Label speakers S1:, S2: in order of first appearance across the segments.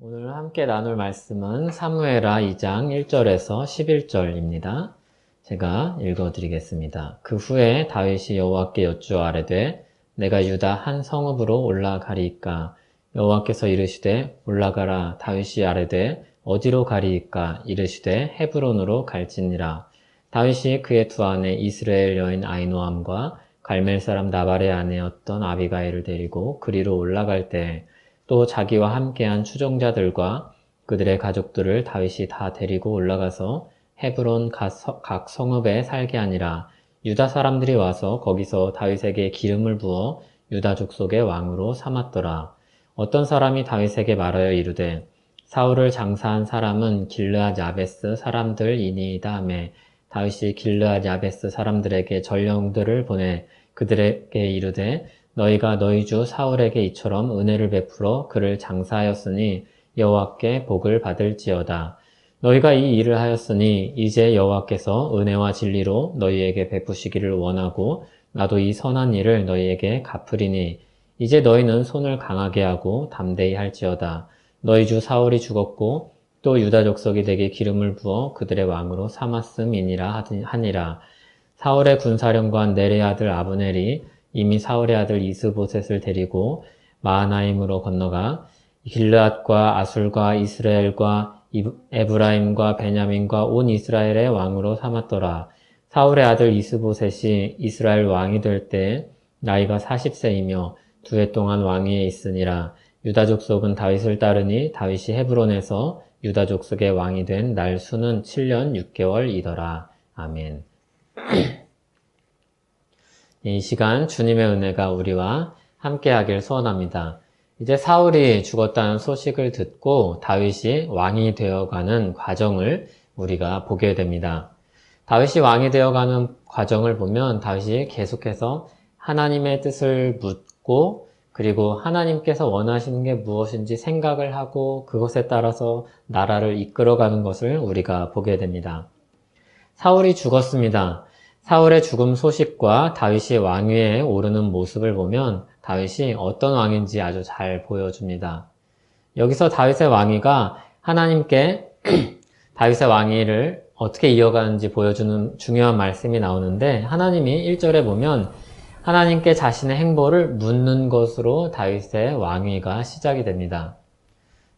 S1: 오늘 함께 나눌 말씀은 사무에라 2장 1절에서 11절입니다. 제가 읽어드리겠습니다. 그 후에 다윗이 여호와께 여쭈어 아뢰되 내가 유다 한 성읍으로 올라가리이까 여호와께서 이르시되 올라가라 다윗이 아뢰되 어디로 가리이까 이르시되 헤브론으로 갈지니라 다윗이 그의 두 아내 이스라엘 여인 아이노함과 갈멜 사람 나발의 아내였던 아비가일을 데리고 그리로 올라갈 때 또 자기와 함께한 추종자들과 그들의 가족들을 다윗이 다 데리고 올라가서 헤브론 각 성읍에 살게 하니라 유다 사람들이 와서 거기서 다윗에게 기름을 부어 유다 족속의 왕으로 삼았더라. 어떤 사람이 다윗에게 말하여 이르되 사울을 장사한 사람은 길르앗 야베스 사람들이니이다 하매 다윗이 길르앗 야베스 사람들에게 전령들을 보내 그들에게 이르되 너희가 너희 주 사울에게 이처럼 은혜를 베풀어 그를 장사하였으니 여호와께 복을 받을지어다. 너희가 이 일을 하였으니 이제 여호와께서 은혜와 진리로 너희에게 베푸시기를 원하고 나도 이 선한 일을 너희에게 갚으리니 이제 너희는 손을 강하게 하고 담대히 할지어다. 너희 주 사울이 죽었고 또 유다 족속이 되게 기름을 부어 그들의 왕으로 삼았음이니라 하니라. 사울의 군사령관 네레 아들 아브넬이 이미 사울의 아들 이스보셋을 데리고 마하나임으로 건너가 길르앗과 아술과 이스라엘과 에브라임과 베냐민과 온 이스라엘의 왕으로 삼았더라. 사울의 아들 이스보셋이 이스라엘 왕이 될 때 나이가 40세이며 두 해 동안 왕위에 있으니라. 유다 족 속은 다윗을 따르니 다윗이 헤브론에서 유다 족 속의 왕이 된 날 수는 7년 6개월이더라. 아멘. 이 시간 주님의 은혜가 우리와 함께 하길 소원합니다. 이제 사울이 죽었다는 소식을 듣고 다윗이 왕이 되어가는 과정을 우리가 보게 됩니다. 다윗이 왕이 되어가는 과정을 보면 다윗이 계속해서 하나님의 뜻을 묻고 그리고 하나님께서 원하시는 게 무엇인지 생각을 하고 그것에 따라서 나라를 이끌어가는 것을 우리가 보게 됩니다. 사울이 죽었습니다. 사울의 죽음 소식과 다윗이 왕위에 오르는 모습을 보면 다윗이 어떤 왕인지 아주 잘 보여줍니다. 여기서 다윗의 왕위가 하나님께 다윗의 왕위를 어떻게 이어가는지 보여주는 중요한 말씀이 나오는데 하나님이 1절에 보면 하나님께 자신의 행보를 묻는 것으로 다윗의 왕위가 시작이 됩니다.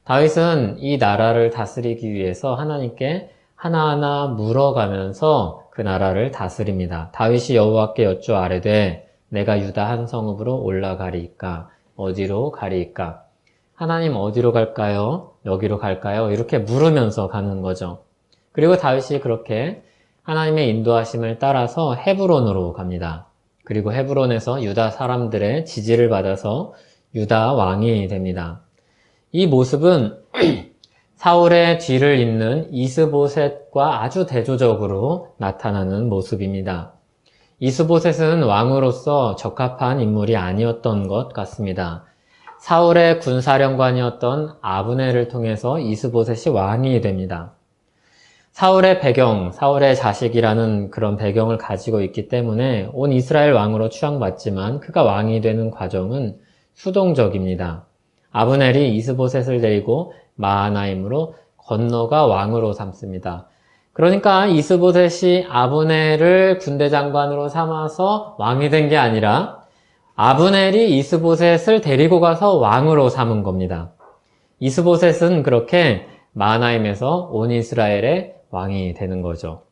S1: 다윗은 이 나라를 다스리기 위해서 하나님께 하나하나 물어가면서 그 나라를 다스립니다. 다윗이 여호와께 여쭈 아뢰되 내가 유다 한 성읍으로 올라가리이까 어디로 가리이까 하나님 어디로 갈까요? 여기로 갈까요? 이렇게 물으면서 가는 거죠. 그리고 다윗이 그렇게 하나님의 인도하심을 따라서 헤브론으로 갑니다. 그리고 헤브론에서 유다 사람들의 지지를 받아서 유다 왕이 됩니다. 이 모습은 사울의 뒤를 잇는 이스보셋과 아주 대조적으로 나타나는 모습입니다. 이스보셋은 왕으로서 적합한 인물이 아니었던 것 같습니다. 사울의 군사령관이었던 아브넬을 통해서 이스보셋이 왕이 됩니다. 사울의 배경, 사울의 자식이라는 그런 배경을 가지고 있기 때문에 온 이스라엘 왕으로 추앙받지만 그가 왕이 되는 과정은 수동적입니다. 아브넬이 이스보셋을 데리고 마하나임으로 건너가 왕으로 삼습니다. 그러니까 이스보셋이 아브넬을 군대 장관으로 삼아서 왕이 된 게 아니라 아브넬이 이스보셋을 데리고 가서 왕으로 삼은 겁니다. 이스보셋은 그렇게 마하나임에서 온 이스라엘의 왕이 되는 거죠.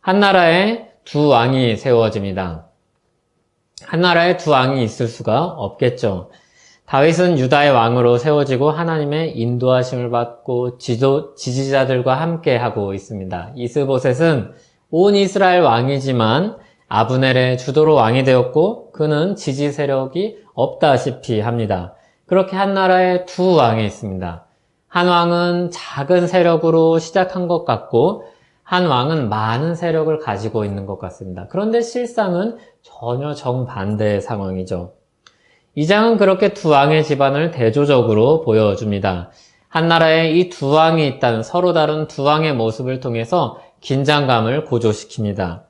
S1: 한 나라에 두 왕이 세워집니다. 한 나라에 두 왕이 있을 수가 없겠죠. 다윗은 유다의 왕으로 세워지고 하나님의 인도하심을 받고 지도, 지지자들과 함께 하고 있습니다. 이스보셋은 온 이스라엘 왕이지만 아브넬의 주도로 왕이 되었고 그는 지지 세력이 없다시피 합니다. 그렇게 한 나라에 두 왕이 있습니다. 한 왕은 작은 세력으로 시작한 것 같고 한 왕은 많은 세력을 가지고 있는 것 같습니다. 그런데 실상은 전혀 정반대의 상황이죠. 이 장은 그렇게 두 왕의 집안을 대조적으로 보여줍니다. 한 나라에 이 두 왕이 있다는 서로 다른 두 왕의 모습을 통해서 긴장감을 고조시킵니다.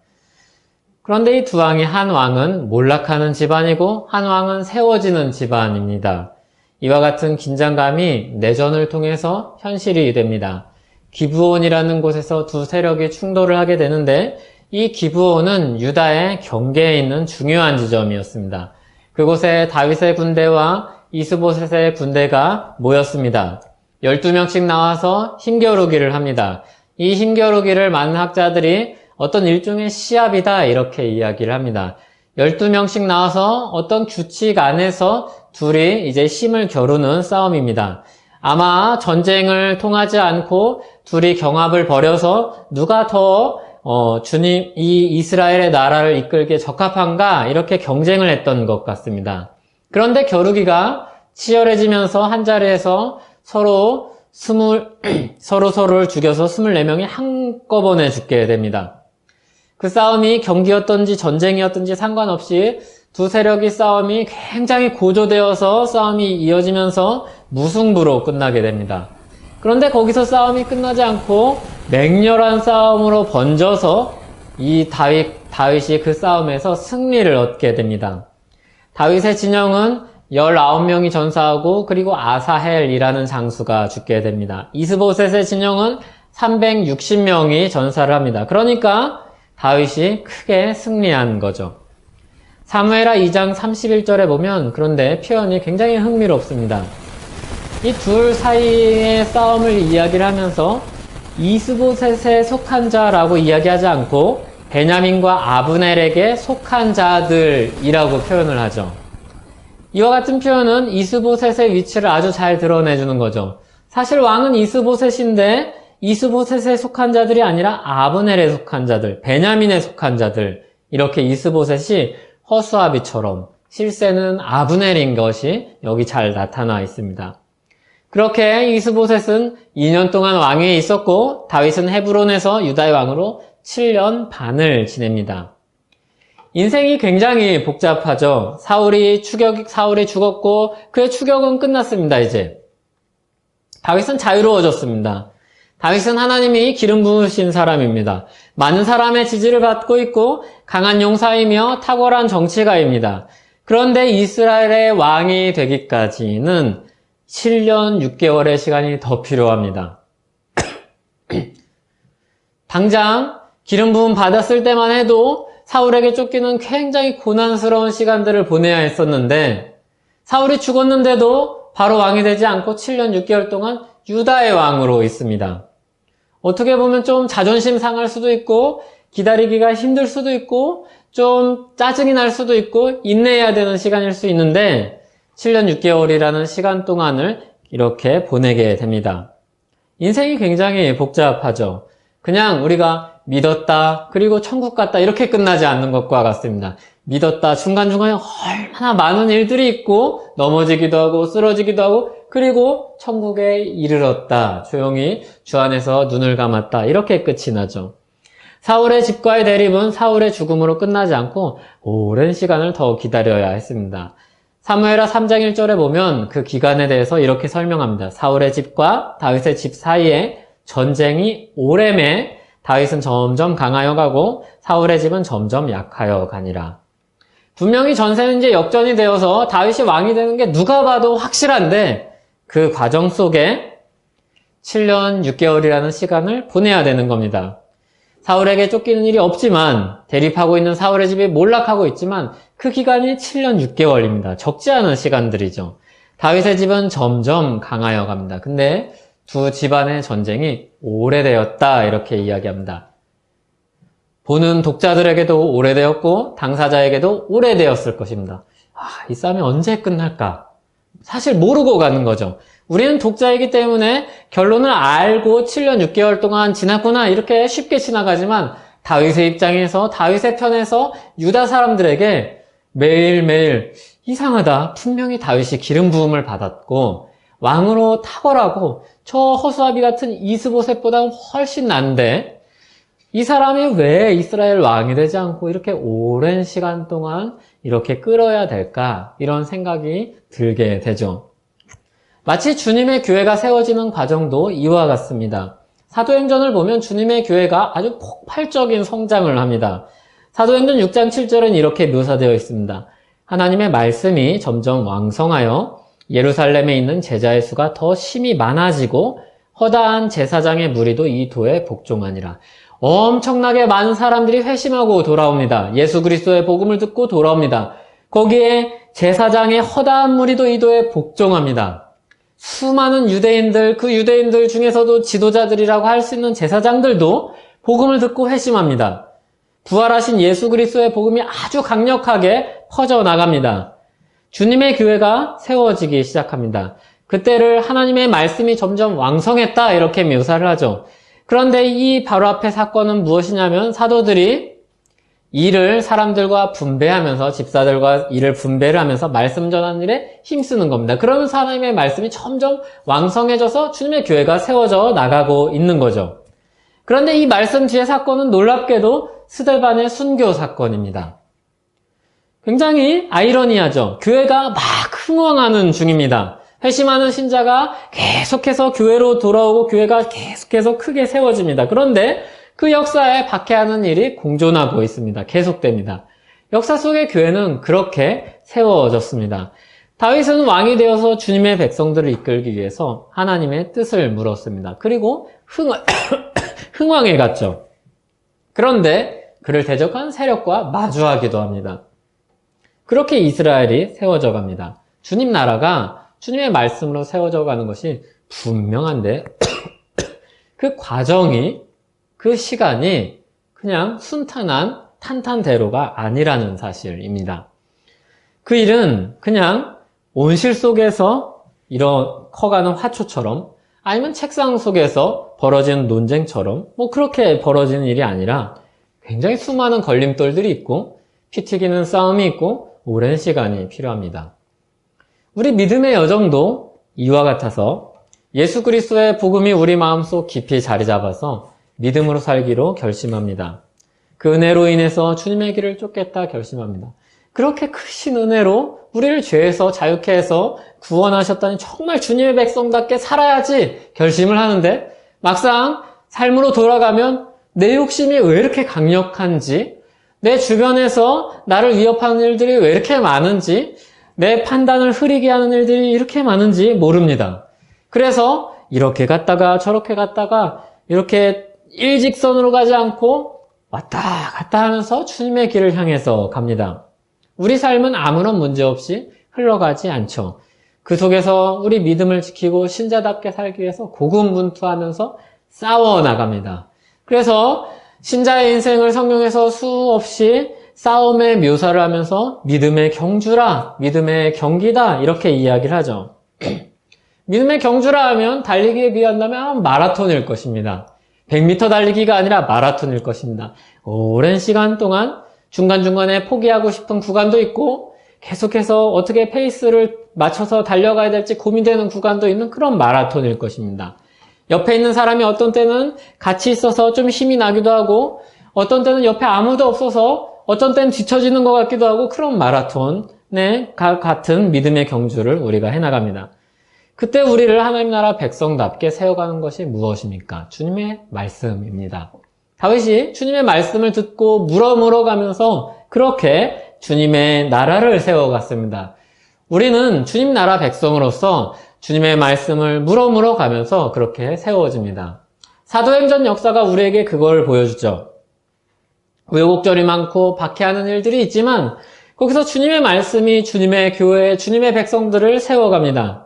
S1: 그런데 이 두 왕이 한 왕은 몰락하는 집안이고 한 왕은 세워지는 집안입니다. 이와 같은 긴장감이 내전을 통해서 현실이 됩니다. 기브온이라는 곳에서 두 세력이 충돌을 하게 되는데 이 기브온은 유다의 경계에 있는 중요한 지점이었습니다. 그곳에 다윗의 군대와 이스보셋의 군대가 모였습니다. 12명씩 나와서 힘겨루기를 합니다. 이 힘겨루기를 많은 학자들이 어떤 일종의 시합이다 이렇게 이야기를 합니다. 12명씩 나와서 어떤 규칙 안에서 둘이 이제 힘을 겨루는 싸움입니다. 아마 전쟁을 통하지 않고 둘이 경합을 벌여서 누가 더 어, 주님 이 이스라엘의 나라를 이끌게 적합한가 이렇게 경쟁을 했던 것 같습니다. 그런데 겨루기가 치열해지면서 한 자리에서 서로 스물 서로 서로를 죽여서 24명이 한꺼번에 죽게 됩니다. 그 싸움이 경기였던지 전쟁이었던지 상관없이 두 세력의 싸움이 굉장히 고조되어서 싸움이 이어지면서 무승부로 끝나게 됩니다. 그런데 거기서 싸움이 끝나지 않고 맹렬한 싸움으로 번져서 이 다윗, 다윗이 그 싸움에서 승리를 얻게 됩니다. 다윗의 진영은 19명이 전사하고 그리고 아사헬이라는 장수가 죽게 됩니다. 이스보셋의 진영은 360명이 전사를 합니다. 그러니까 다윗이 크게 승리한 거죠. 사무엘하 2장 31절에 보면 그런데 표현이 굉장히 흥미롭습니다. 이 둘 사이의 싸움을 이야기를 하면서 이스보셋에 속한 자라고 이야기하지 않고 베냐민과 아브넬에게 속한 자들이라고 표현을 하죠. 이와 같은 표현은 이스보셋의 위치를 아주 잘 드러내주는 거죠. 사실 왕은 이스보셋인데 이스보셋에 속한 자들이 아니라 아브넬에 속한 자들, 베냐민에 속한 자들 이렇게 이스보셋이 허수아비처럼 실세는 아브넬인 것이 여기 잘 나타나 있습니다. 그렇게 이스보셋은 2년 동안 왕위에 있었고 다윗은 헤브론에서 유다의 왕으로 7년 반을 지냅니다. 인생이 굉장히 복잡하죠. 사울이 추격 사울이 죽었고 그의 추격은 끝났습니다. 이제 다윗은 자유로워졌습니다. 다윗은 하나님이 기름 부으신 사람입니다. 많은 사람의 지지를 받고 있고 강한 용사이며 탁월한 정치가입니다. 그런데 이스라엘의 왕이 되기까지는 7년 6개월의 시간이 더 필요합니다. 당장 기름 부음 받았을 때만 해도 사울에게 쫓기는 굉장히 고난스러운 시간들을 보내야 했었는데 사울이 죽었는데도 바로 왕이 되지 않고 7년 6개월 동안 유다의 왕으로 있습니다. 어떻게 보면 좀 자존심 상할 수도 있고 기다리기가 힘들 수도 있고 좀 짜증이 날 수도 있고 인내해야 되는 시간일 수 있는데 7년 6개월이라는 시간 동안을 이렇게 보내게 됩니다. 인생이 굉장히 복잡하죠. 그냥 우리가 믿었다, 그리고 천국 갔다, 이렇게 끝나지 않는 것과 같습니다. 믿었다, 중간중간에 얼마나 많은 일들이 있고, 넘어지기도 하고, 쓰러지기도 하고, 그리고 천국에 이르렀다, 조용히 주 안에서 눈을 감았다, 이렇게 끝이 나죠. 사울의 집과의 대립은 사울의 죽음으로 끝나지 않고, 오랜 시간을 더 기다려야 했습니다. 사무엘하 3장 1절에 보면 그 기간에 대해서 이렇게 설명합니다. 사울의 집과 다윗의 집 사이에 전쟁이 오래매 다윗은 점점 강하여 가고 사울의 집은 점점 약하여 가니라. 분명히 전세는 이제 역전이 되어서 다윗이 왕이 되는 게 누가 봐도 확실한데 그 과정 속에 7년 6개월이라는 시간을 보내야 되는 겁니다. 사울에게 쫓기는 일이 없지만 대립하고 있는 사울의 집이 몰락하고 있지만 그 기간이 7년 6개월입니다. 적지 않은 시간들이죠. 다윗의 집은 점점 강하여 갑니다. 근데 두 집안의 전쟁이 오래되었다 이렇게 이야기합니다. 보는 독자들에게도 오래되었고 당사자에게도 오래되었을 것입니다. 아, 이 싸움이 언제 끝날까? 사실 모르고 가는 거죠. 우리는 독자이기 때문에 결론을 알고 7년 6개월 동안 지났구나 이렇게 쉽게 지나가지만 다윗의 입장에서 다윗의 편에서 유다 사람들에게 매일매일 이상하다. 분명히 다윗이 기름 부음을 받았고 왕으로 탁월하고 저 허수아비 같은 이스보셋보다 훨씬 난데 이 사람이 왜 이스라엘 왕이 되지 않고 이렇게 오랜 시간 동안 이렇게 끌어야 될까? 이런 생각이 들게 되죠. 마치 주님의 교회가 세워지는 과정도 이와 같습니다. 사도행전을 보면 주님의 교회가 아주 폭발적인 성장을 합니다. 사도행전 6장 7절은 이렇게 묘사되어 있습니다. 하나님의 말씀이 점점 왕성하여 예루살렘에 있는 제자의 수가 더 심히 많아지고 허다한 제사장의 무리도 이 도에 복종하니라. 엄청나게 많은 사람들이 회심하고 돌아옵니다. 예수 그리스도의 복음을 듣고 돌아옵니다. 거기에 제사장의 허다한 무리도 이 도에 복종합니다. 수많은 유대인들, 그 유대인들 중에서도 지도자들이라고 할 수 있는 제사장들도 복음을 듣고 회심합니다. 부활하신 예수 그리스도의 복음이 아주 강력하게 퍼져나갑니다. 주님의 교회가 세워지기 시작합니다. 그때를 하나님의 말씀이 점점 왕성했다 이렇게 묘사를 하죠. 그런데 이 바로 앞에 사건은 무엇이냐면 사도들이 일을 사람들과 분배하면서 집사들과 일을 분배를 하면서 말씀 전하는 일에 힘쓰는 겁니다. 그러면서 하나님의 말씀이 점점 왕성해져서 주님의 교회가 세워져 나가고 있는 거죠. 그런데 이 말씀 뒤의 사건은 놀랍게도 스데반의 순교 사건입니다. 굉장히 아이러니하죠. 교회가 막 흥왕하는 중입니다. 회심하는 신자가 계속해서 교회로 돌아오고 교회가 계속해서 크게 세워집니다. 그런데 그 역사에 박해하는 일이 공존하고 있습니다. 계속됩니다. 역사 속의 교회는 그렇게 세워졌습니다. 다윗은 왕이 되어서 주님의 백성들을 이끌기 위해서 하나님의 뜻을 물었습니다. 그리고 흥, 흥왕에 갔죠. 그런데 그를 대적한 세력과 마주하기도 합니다. 그렇게 이스라엘이 세워져 갑니다. 주님 나라가 주님의 말씀으로 세워져 가는 것이 분명한데 그 과정이 그 시간이 그냥 순탄한 탄탄대로가 아니라는 사실입니다. 그 일은 그냥 온실 속에서 이런 커가는 화초처럼 아니면 책상 속에서 벌어지는 논쟁처럼 뭐 그렇게 벌어지는 일이 아니라 굉장히 수많은 걸림돌들이 있고 피 튀기는 싸움이 있고 오랜 시간이 필요합니다. 우리 믿음의 여정도 이와 같아서 예수 그리스도의 복음이 우리 마음속 깊이 자리 잡아서 믿음으로 살기로 결심합니다. 그 은혜로 인해서 주님의 길을 쫓겠다 결심합니다. 그렇게 크신 은혜로 우리를 죄에서 자유케 해서 구원하셨다니 정말 주님의 백성답게 살아야지 결심을 하는데 막상 삶으로 돌아가면 내 욕심이 왜 이렇게 강력한지 내 주변에서 나를 위협하는 일들이 왜 이렇게 많은지 내 판단을 흐리게 하는 일들이 이렇게 많은지 모릅니다. 그래서 이렇게 갔다가 저렇게 갔다가 이렇게 일직선으로 가지 않고 왔다 갔다 하면서 주님의 길을 향해서 갑니다. 우리 삶은 아무런 문제 없이 흘러가지 않죠. 그 속에서 우리 믿음을 지키고 신자답게 살기 위해서 고군분투하면서 싸워 나갑니다. 그래서 신자의 인생을 성경에서 수없이 싸움의 묘사를 하면서 믿음의 경주라, 믿음의 경기다 이렇게 이야기를 하죠. 믿음의 경주라 하면 달리기에 비한다면 마라톤일 것입니다. 100m 달리기가 아니라 마라톤일 것입니다. 오랜 시간 동안 중간중간에 포기하고 싶은 구간도 있고 계속해서 어떻게 페이스를 맞춰서 달려가야 될지 고민되는 구간도 있는 그런 마라톤일 것입니다. 옆에 있는 사람이 어떤 때는 같이 있어서 좀 힘이 나기도 하고 어떤 때는 옆에 아무도 없어서 어떤 때는 뒤처지는 것 같기도 하고 그런 마라톤의 같은 믿음의 경주를 우리가 해나갑니다. 그때 우리를 하나님 나라 백성답게 세워가는 것이 무엇입니까? 주님의 말씀입니다. 다윗이 주님의 말씀을 듣고 물어 물어 가면서 그렇게 주님의 나라를 세워갔습니다. 우리는 주님 나라 백성으로서 주님의 말씀을 물어 물어 가면서 그렇게 세워집니다. 사도행전 역사가 우리에게 그걸 보여주죠. 왜곡절이 많고 박해하는 일들이 있지만 거기서 주님의 말씀이 주님의 교회, 주님의 백성들을 세워갑니다.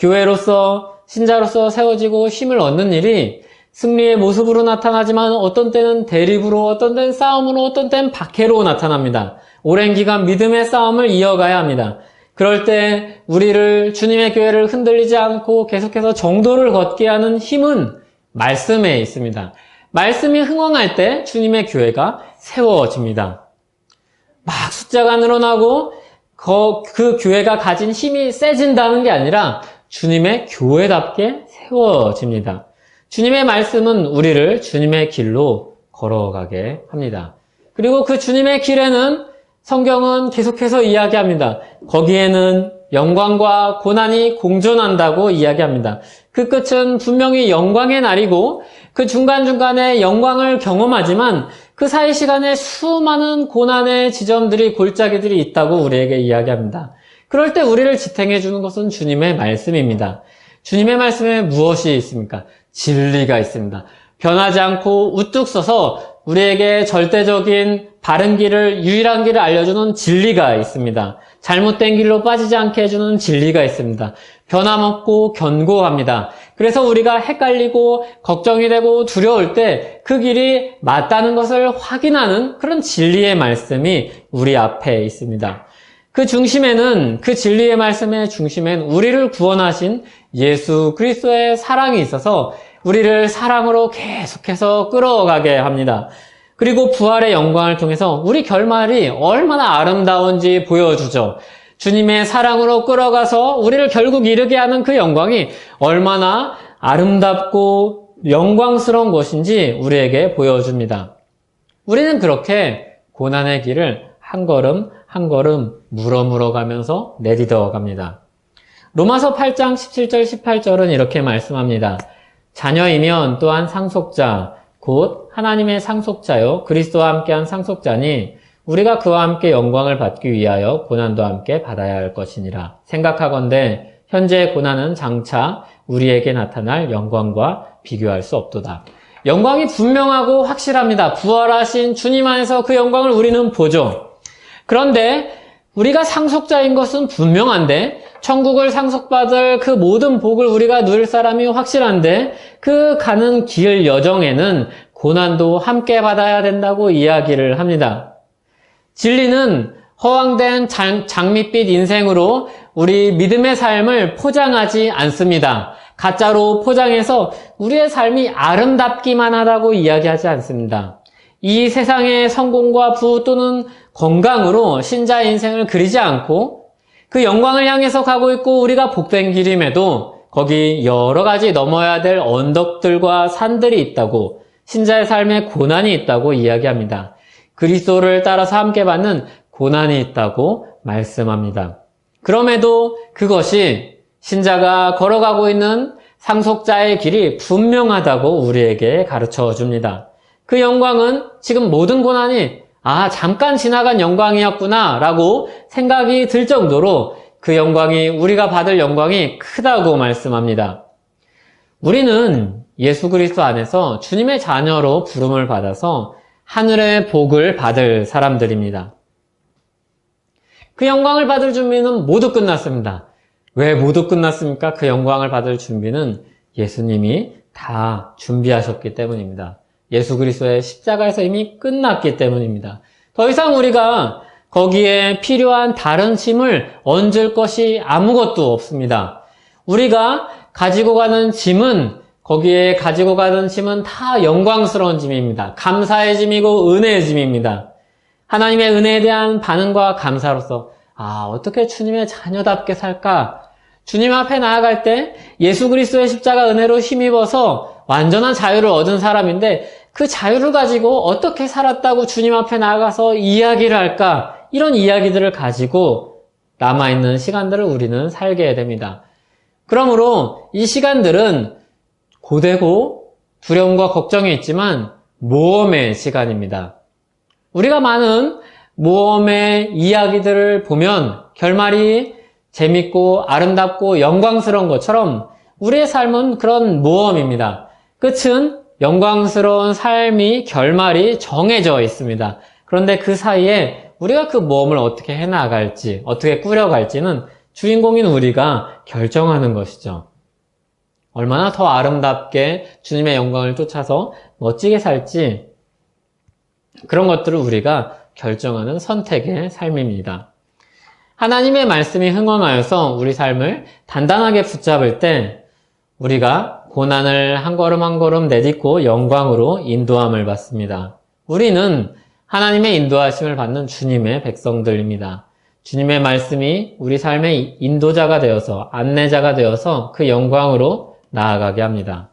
S1: 교회로서 신자로서 세워지고 힘을 얻는 일이 승리의 모습으로 나타나지만 어떤 때는 대립으로, 어떤 때는 싸움으로, 어떤 때는 박해로 나타납니다. 오랜 기간 믿음의 싸움을 이어가야 합니다. 그럴 때 우리를 주님의 교회를 흔들리지 않고 계속해서 정도를 걷게 하는 힘은 말씀에 있습니다. 말씀이 흥왕할 때 주님의 교회가 세워집니다. 막 숫자가 늘어나고 그 교회가 가진 힘이 세진다는 게 아니라 주님의 교회답게 세워집니다. 주님의 말씀은 우리를 주님의 길로 걸어가게 합니다. 그리고 그 주님의 길에는 성경은 계속해서 이야기합니다. 거기에는 영광과 고난이 공존한다고 이야기합니다. 그 끝은 분명히 영광의 날이고 그 중간중간에 영광을 경험하지만 그 사이 시간에 수많은 고난의 지점들이 골짜기들이 있다고 우리에게 이야기합니다. 그럴 때 우리를 지탱해 주는 것은 주님의 말씀입니다. 주님의 말씀에 무엇이 있습니까? 진리가 있습니다. 변하지 않고 우뚝 서서 우리에게 절대적인 바른 길을, 유일한 길을 알려주는 진리가 있습니다. 잘못된 길로 빠지지 않게 해주는 진리가 있습니다. 변함없고 견고합니다. 그래서 우리가 헷갈리고 걱정이 되고 두려울 때 그 길이 맞다는 것을 확인하는 그런 진리의 말씀이 우리 앞에 있습니다. 그 중심에는 그 진리의 말씀의 중심엔 우리를 구원하신 예수 그리스도의 사랑이 있어서 우리를 사랑으로 계속해서 끌어가게 합니다. 그리고 부활의 영광을 통해서 우리 결말이 얼마나 아름다운지 보여주죠. 주님의 사랑으로 끌어가서 우리를 결국 이르게 하는 그 영광이 얼마나 아름답고 영광스러운 것인지 우리에게 보여줍니다. 우리는 그렇게 고난의 길을 한 걸음 한 걸음 물어물어 가면서 내디뎌 갑니다. 로마서 8장 17절 18절은 이렇게 말씀합니다. 자녀이면 또한 상속자, 곧 하나님의 상속자요 그리스도와 함께한 상속자니 우리가 그와 함께 영광을 받기 위하여 고난도 함께 받아야 할 것이니라. 생각하건대 현재의 고난은 장차 우리에게 나타날 영광과 비교할 수 없도다. 영광이 분명하고 확실합니다. 부활하신 주님 안에서 그 영광을 우리는 보죠. 그런데 우리가 상속자인 것은 분명한데 천국을 상속받을 그 모든 복을 우리가 누릴 사람이 확실한데 그 가는 길 여정에는 고난도 함께 받아야 된다고 이야기를 합니다. 진리는 허황된 장, 장밋빛 인생으로 우리 믿음의 삶을 포장하지 않습니다. 가짜로 포장해서 우리의 삶이 아름답기만 하다고 이야기하지 않습니다. 이 세상의 성공과 부 또는 건강으로 신자의 인생을 그리지 않고 그 영광을 향해서 가고 있고 우리가 복된 길임에도 거기 여러 가지 넘어야 될 언덕들과 산들이 있다고 신자의 삶에 고난이 있다고 이야기합니다. 그리스도를 따라서 함께 받는 고난이 있다고 말씀합니다. 그럼에도 그것이 신자가 걸어가고 있는 상속자의 길이 분명하다고 우리에게 가르쳐 줍니다. 그 영광은 지금 모든 고난이 아, 잠깐 지나간 영광이었구나 라고 생각이 들 정도로 그 영광이 우리가 받을 영광이 크다고 말씀합니다. 우리는 예수 그리스도 안에서 주님의 자녀로 부름을 받아서 하늘의 복을 받을 사람들입니다. 그 영광을 받을 준비는 모두 끝났습니다. 왜 모두 끝났습니까? 그 영광을 받을 준비는 예수님이 다 준비하셨기 때문입니다. 예수 그리스도의 십자가에서 이미 끝났기 때문입니다. 더 이상 우리가 거기에 필요한 다른 짐을 얹을 것이 아무것도 없습니다. 우리가 가지고 가는 짐은 거기에 가지고 가는 짐은 다 영광스러운 짐입니다. 감사의 짐이고 은혜의 짐입니다. 하나님의 은혜에 대한 반응과 감사로서 아 어떻게 주님의 자녀답게 살까? 주님 앞에 나아갈 때 예수 그리스도의 십자가 은혜로 힘입어서 완전한 자유를 얻은 사람인데 그 자유를 가지고 어떻게 살았다고 주님 앞에 나아가서 이야기를 할까? 이런 이야기들을 가지고 남아있는 시간들을 우리는 살게 됩니다. 그러므로 이 시간들은 고되고 두려움과 걱정이 있지만 모험의 시간입니다. 우리가 많은 모험의 이야기들을 보면 결말이 재밌고 아름답고 영광스러운 것처럼 우리의 삶은 그런 모험입니다. 끝은 영광스러운 삶이 결말이 정해져 있습니다. 그런데 그 사이에 우리가 그 모험을 어떻게 해나갈지, 어떻게 꾸려갈지는 주인공인 우리가 결정하는 것이죠. 얼마나 더 아름답게 주님의 영광을 쫓아서 멋지게 살지, 그런 것들을 우리가 결정하는 선택의 삶입니다. 하나님의 말씀이 흥원하여서 우리 삶을 단단하게 붙잡을 때 우리가 고난을 한 걸음 한 걸음 내딛고 영광으로 인도함을 받습니다. 우리는 하나님의 인도하심을 받는 주님의 백성들입니다. 주님의 말씀이 우리 삶의 인도자가 되어서 안내자가 되어서 그 영광으로 나아가게 합니다.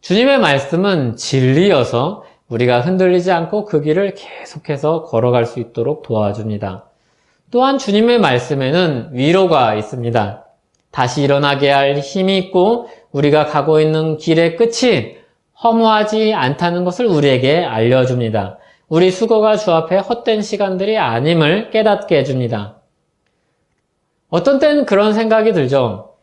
S1: 주님의 말씀은 진리여서 우리가 흔들리지 않고 그 길을 계속해서 걸어갈 수 있도록 도와줍니다. 또한 주님의 말씀에는 위로가 있습니다. 다시 일어나게 할 힘이 있고 우리가 가고 있는 길의 끝이 허무하지 않다는 것을 우리에게 알려줍니다. 우리 수고가 주 앞에 헛된 시간들이 아님을 깨닫게 해줍니다. 어떤 때는 그런 생각이 들죠.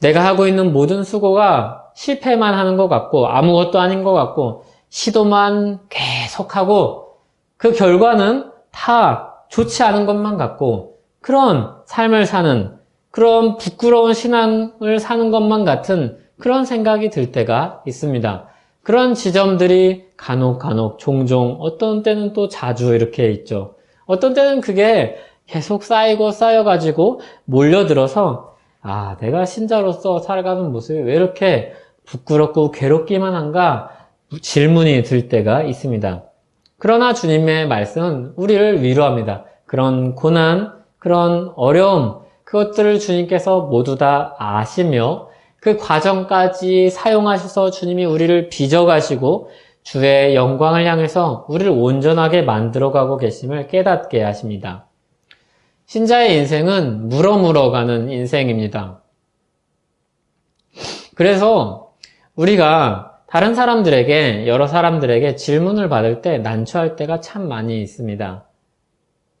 S1: 내가 하고 있는 모든 수고가 실패만 하는 것 같고 아무것도 아닌 것 같고 시도만 계속하고 그 결과는 다 좋지 않은 것만 같고 그런 삶을 사는 그런 부끄러운 신앙을 사는 것만 같은 그런 생각이 들 때가 있습니다. 그런 지점들이 간혹 간혹 종종 어떤 때는 또 자주 이렇게 있죠. 어떤 때는 그게 계속 쌓이고 쌓여가지고 몰려들어서 아, 내가 신자로서 살아가는 모습이 왜 이렇게 부끄럽고 괴롭기만 한가 질문이 들 때가 있습니다. 그러나 주님의 말씀은 우리를 위로합니다. 그런 고난, 그런 어려움, 그것들을 주님께서 모두 다 아시며 그 과정까지 사용하셔서 주님이 우리를 빚어가시고 주의 영광을 향해서 우리를 온전하게 만들어가고 계심을 깨닫게 하십니다. 신자의 인생은 물어물어가는 인생입니다. 그래서 우리가 다른 사람들에게, 여러 사람들에게 질문을 받을 때 난처할 때가 참 많이 있습니다.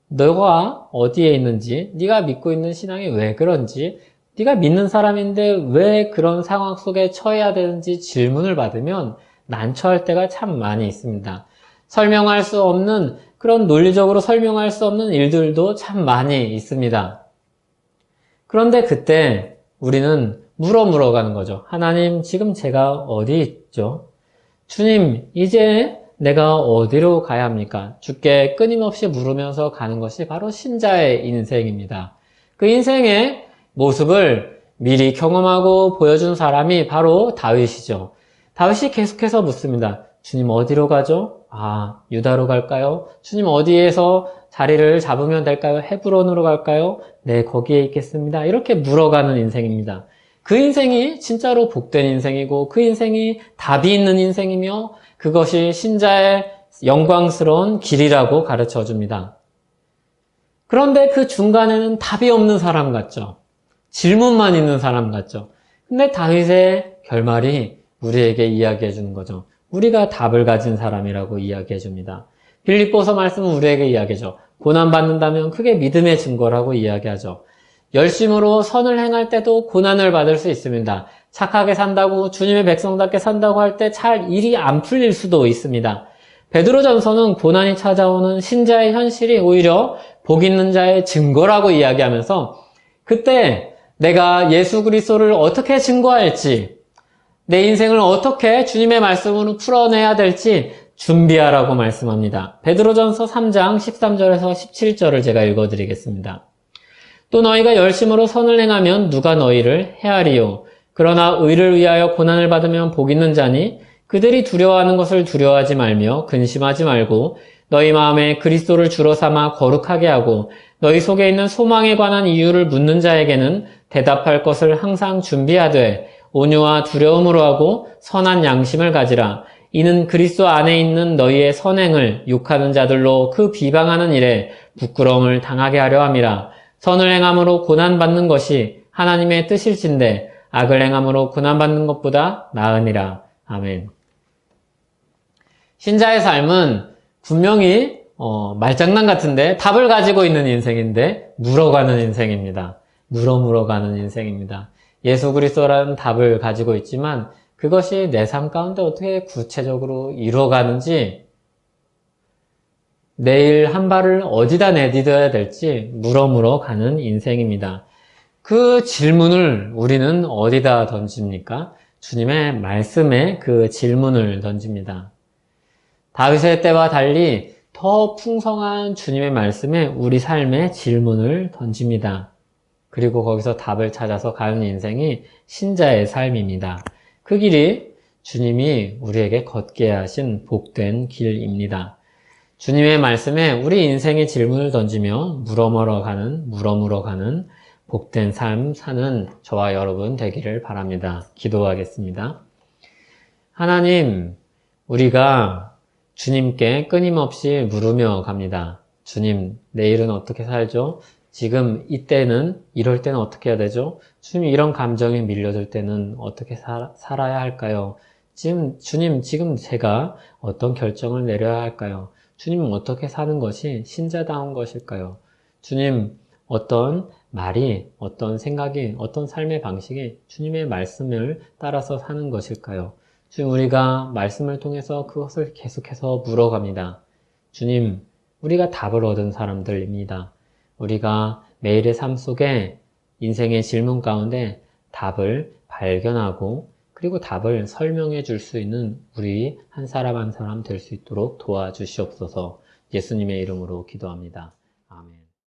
S1: 너가 어디에 있는지, 네가 믿고 있는 신앙이 왜 그런지, 네가 믿는 사람인데 왜 그런 상황 속에 처해야 되는지 질문을 받으면 난처할 때가 참 많이 있습니다. 설명할 수 없는 그런 논리적으로 설명할 수 없는 일들도 참 많이 있습니다. 그런데 그때 우리는 물어 물어가는 거죠. 하나님, 지금 제가 어디 있죠? 주님, 이제 내가 어디로 가야 합니까? 주께 끊임없이 물으면서 가는 것이 바로 신자의 인생입니다. 그 인생의 모습을 미리 경험하고 보여준 사람이 바로 다윗이죠. 다윗이 계속해서 묻습니다. 주님 어디로 가죠? 아, 유다로 갈까요? 주님 어디에서 자리를 잡으면 될까요? 헤브론으로 갈까요? 네, 거기에 있겠습니다. 이렇게 물어가는 인생입니다. 그 인생이 진짜로 복된 인생이고 그 인생이 답이 있는 인생이며 그것이 신자의 영광스러운 길이라고 가르쳐 줍니다. 그런데 그 중간에는 답이 없는 사람 같죠? 질문만 있는 사람 같죠? 근데 다윗의 결말이 우리에게 이야기해 주는 거죠. 우리가 답을 가진 사람이라고 이야기해 줍니다. 빌립보서 말씀은 우리에게 이야기죠. 고난받는다면 크게 믿음의 증거라고 이야기하죠. 열심으로 선을 행할 때도 고난을 받을 수 있습니다. 착하게 산다고 주님의 백성답게 산다고 할 때 잘 일이 안 풀릴 수도 있습니다. 베드로전서는 고난이 찾아오는 신자의 현실이 오히려 복 있는 자의 증거라고 이야기하면서 그때 내가 예수 그리스도를 어떻게 증거할지 내 인생을 어떻게 주님의 말씀으로 풀어내야 될지 준비하라고 말씀합니다. 베드로전서 3장 13절에서 17절을 제가 읽어드리겠습니다. 또 너희가 열심으로 선을 행하면 누가 너희를 헤아리요. 그러나 의를 위하여 고난을 받으면 복 있는 자니 그들이 두려워하는 것을 두려워하지 말며 근심하지 말고 너희 마음에 그리스도를 주로 삼아 거룩하게 하고 너희 속에 있는 소망에 관한 이유를 묻는 자에게는 대답할 것을 항상 준비하되 온유와 두려움으로 하고 선한 양심을 가지라. 이는 그리스도 안에 있는 너희의 선행을 욕하는 자들로 그 비방하는 일에 부끄러움을 당하게 하려 함이라. 선을 행함으로 고난받는 것이 하나님의 뜻일진데 악을 행함으로 고난받는 것보다 나으니라. 아멘. 신자의 삶은 분명히 어, 말장난 같은데 답을 가지고 있는 인생인데 물어가는 인생입니다. 물어 물어 가는 인생입니다. 예수 그리스도라는 답을 가지고 있지만 그것이 내 삶 가운데 어떻게 구체적으로 이루어가는지 내일 한 발을 어디다 내딛어야 될지 물어물어 가는 인생입니다. 그 질문을 우리는 어디다 던집니까? 주님의 말씀에 그 질문을 던집니다. 다윗의 때와 달리 더 풍성한 주님의 말씀에 우리 삶의 질문을 던집니다. 그리고 거기서 답을 찾아서 가는 인생이 신자의 삶입니다. 그 길이 주님이 우리에게 걷게 하신 복된 길입니다. 주님의 말씀에 우리 인생의 질문을 던지며 물어물어 가는, 물어물어 가는 복된 삶 사는 저와 여러분 되기를 바랍니다. 기도하겠습니다. 하나님, 우리가 주님께 끊임없이 물으며 갑니다. 주님, 내일은 어떻게 살죠? 지금 이때는 이럴 때는 어떻게 해야 되죠? 주님 이런 감정에 밀려들 때는 어떻게 살, 살아야 할까요? 지금 주님 지금 제가 어떤 결정을 내려야 할까요? 주님은 어떻게 사는 것이 신자다운 것일까요? 주님 어떤 말이, 어떤 생각이, 어떤 삶의 방식이 주님의 말씀을 따라서 사는 것일까요? 주님, 우리가 말씀을 통해서 그것을 계속해서 물어갑니다. 주님, 우리가 답을 얻은 사람들입니다. 우리가 매일의 삶 속에 인생의 질문 가운데 답을 발견하고 그리고 답을 설명해 줄 수 있는 우리 한 사람 한 사람 될 수 있도록 도와주시옵소서 예수님의 이름으로 기도합니다.